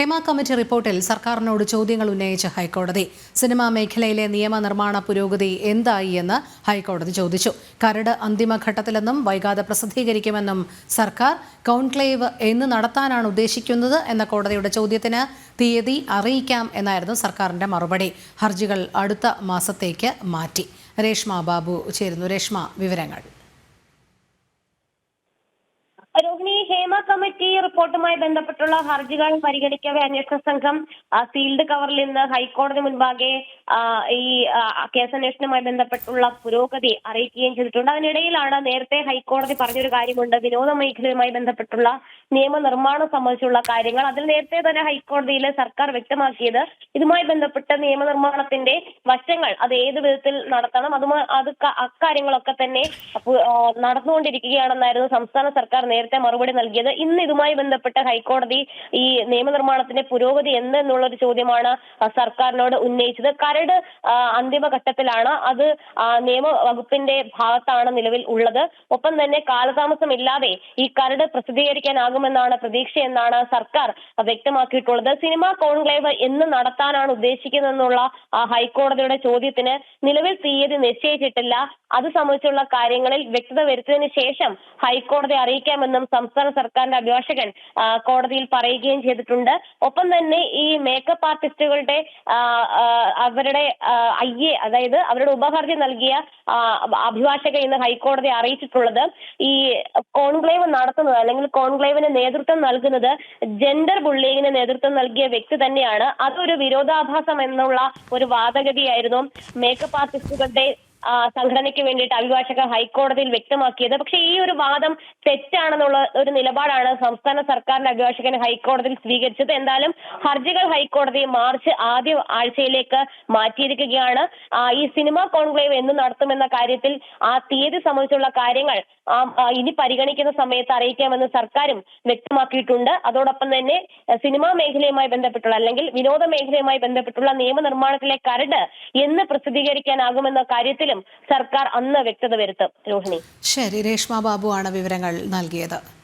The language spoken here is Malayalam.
ഹേമ കമ്മിറ്റി റിപ്പോർട്ടിൽ സർക്കാരിനോട് ചോദ്യങ്ങൾ ഉന്നയിച്ച ഹൈക്കോടതി. സിനിമാ മേഖലയിലെ നിയമനിർമ്മാണ പുരോഗതി എന്തായി എന്ന് ഹൈക്കോടതി ചോദിച്ചു. കരട് അന്തിമഘട്ടത്തിലെന്നും വൈകാതെ പ്രസിദ്ധീകരിക്കുമെന്നും സർക്കാർ കോൺക്ലേവ് എന്ന് നടത്താനാണ് ഉദ്ദേശിക്കുന്നത് എന്ന കോടതിയുടെ ചോദ്യത്തിന് തീയതി അറിയിക്കാം എന്നായിരുന്നു സർക്കാരിന്റെ മറുപടി. ഹർജികൾ അടുത്ത മാസത്തേക്ക് മാറ്റി. രേഷ്മ ബാബു ചേരുന്നു. രേഷ്മ വിവരങ്ങൾ. രോഹിണി ഹേമ കമ്മിറ്റി റിപ്പോർട്ടുമായി ബന്ധപ്പെട്ടുള്ള ഹർജികൾ പരിഗണിക്കവേ അന്വേഷണ സംഘം ആ, സീൽഡ് കവറിൽ നിന്ന് ഹൈക്കോടതി മുൻപാകെ ഈ കേസന്വേഷണവുമായി ബന്ധപ്പെട്ടുള്ള പുരോഗതി അറിയിക്കുകയും ചെയ്തിട്ടുണ്ട്. അതിനിടയിലാണ് നേരത്തെ ഹൈക്കോടതി പറഞ്ഞൊരു കാര്യമുണ്ട്. വിനോദ മേഖലയുമായി ബന്ധപ്പെട്ടുള്ള നിയമനിർമ്മാണം സംബന്ധിച്ചുള്ള കാര്യങ്ങൾ. അതിൽ നേരത്തെ തന്നെ ഹൈക്കോടതിയിൽ സർക്കാർ വ്യക്തമാക്കിയത് ഇതുമായി ബന്ധപ്പെട്ട നിയമനിർമ്മാണത്തിന്റെ വശങ്ങൾ അത് ഏത് വിധത്തിൽ നടത്തണം അത് ക- അക്കാര്യങ്ങളൊക്കെ തന്നെ നടന്നുകൊണ്ടിരിക്കുകയാണെന്നായിരുന്നു സംസ്ഥാന സർക്കാർ നേരത്തെ മറുപടി നൽകിയത്. ഇന്ന് ഇതുമായി ബന്ധപ്പെട്ട ഹൈക്കോടതി ഈ നിയമനിർമ്മാണത്തിന്റെ പുരോഗതി എന്തെന്നുള്ള ഒരു ചോദ്യമാണ് സർക്കാരിനോട് ഉന്നയിച്ചത്. കരട് അന്തിമഘട്ടത്തിലാണ് അത് നിയമ വകുപ്പിന്റെ ഭാഗത്താണ് നിലവിൽ ഉള്ളത്. ഒപ്പം തന്നെ കാലതാമസമില്ലാതെ ഈ കരട് പ്രസിദ്ധീകരിക്കാനാകുമെന്നാണ് പ്രതീക്ഷയെന്നാണ് സർക്കാർ വ്യക്തമാക്കിയിട്ടുള്ളത്. സിനിമാ കോൺക്ലേവ് എന്ന് നടത്താനാണ് ഉദ്ദേശിക്കുന്നതെന്നുള്ള ഹൈക്കോടതിയുടെ ചോദ്യത്തിന് നിലവിൽ തീയതി നിശ്ചയിച്ചിട്ടില്ല. അത് സംബന്ധിച്ചുള്ള കാര്യങ്ങളിൽ വ്യക്തത വരുത്തിയതിനു ശേഷം ഹൈക്കോടതി അറിയിക്കാമെന്നും സംസ്ഥാന സർക്കാരിന്റെ അഭിഭാഷകൻ കോടതിയിൽ പറയുകയും ചെയ്തിട്ടുണ്ട്. ഒപ്പം തന്നെ ഈ മേക്കപ്പ് ആർട്ടിസ്റ്റുകളുടെ അവരുടെ ഐ എ അതായത് അവരുടെ ഉപഹർജി നൽകിയ അഭിഭാഷകൻ അഭിഭാഷക ഇന്ന് ഹൈക്കോടതി അറിയിച്ചിട്ടുള്ളത്. ഈ കോൺക്ലേവ് നടത്തുന്നത് അല്ലെങ്കിൽ കോൺക്ലേവിന് നേതൃത്വം നൽകുന്നത് ജെൻഡർ ബുള്ളിങ്ങിന് നേതൃത്വം നൽകിയ വ്യക്തി തന്നെയാണ്. അതൊരു വിരോധാഭാസം എന്നുള്ള ഒരു വാദഗതിയായിരുന്നു മേക്കപ്പ് ആർട്ടിസ്റ്റുകളുടെ സംഘടനയ്ക്ക് വേണ്ടിയിട്ട് അഭിഭാഷക ഹൈക്കോടതിയിൽ വ്യക്തമാക്കിയത്. പക്ഷേ ഈ ഒരു വാദം തെറ്റാണെന്നുള്ള ഒരു നിലപാടാണ് സംസ്ഥാന സർക്കാരിന്റെ അഭിഭാഷകൻ ഹൈക്കോടതിയിൽ സ്വീകരിച്ചത്. എന്തായാലും ഹർജികൾ ഹൈക്കോടതി മാർച്ച് ആദ്യ ആഴ്ചയിലേക്ക് മാറ്റിയിരിക്കുകയാണ്. ഈ സിനിമ കോൺക്ലേവ് എന്ന് നടത്തുമെന്ന കാര്യത്തിൽ ആ തീയതി സംബന്ധിച്ചുള്ള കാര്യങ്ങൾ ഇനി പരിഗണിക്കുന്ന സമയത്ത് അറിയിക്കാമെന്ന് സർക്കാരും വ്യക്തമാക്കിയിട്ടുണ്ട്. അതോടൊപ്പം തന്നെ സിനിമാ മേഖലയുമായി ബന്ധപ്പെട്ടുള്ള അല്ലെങ്കിൽ വിനോദ മേഖലയുമായി ബന്ധപ്പെട്ടുള്ള നിയമനിർമ്മാണത്തിലെ കരട് എന്ന് പ്രസിദ്ധീകരിക്കാനാകുമെന്ന സർക്കാർ അന്ന് വ്യക്തത വരുത്തും. രോഹിണി. ശരി രേഷ്മ ബാബു ആണ് വിവരങ്ങൾ നൽകിയത്.